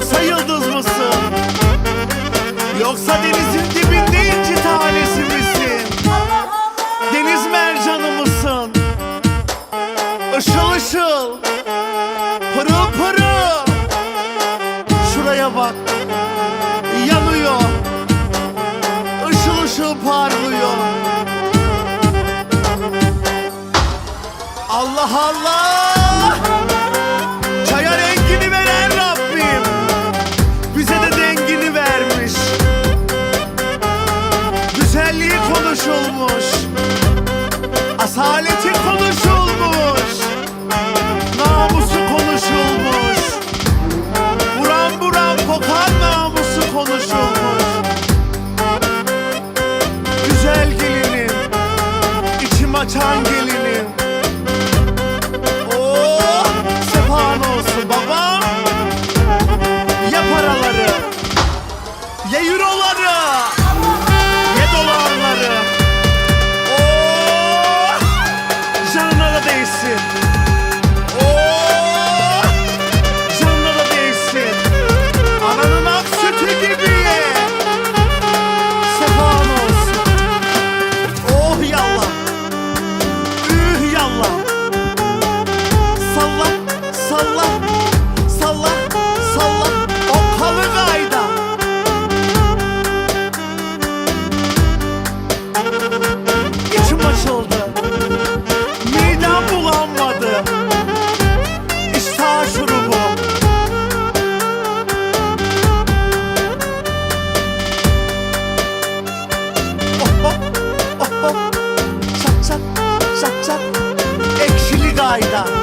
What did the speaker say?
kız mısın? Yoksa denizin dibinde inci tanesi misin? Deniz mercanı mısın? Işıl ışıl Pırıl pırıl Şuraya bak Yanıyor Işıl ışıl parlıyor Allah Allah Asaleti konuşulmuş. Namusu konuşulmuş. Buram buram kokan namusu konuşulmuş. Güzel gelinim içim açan gelinim Oh sefan olsun babam. Ya paraları Ya euroları Çat çat çat çat Ekşili gayda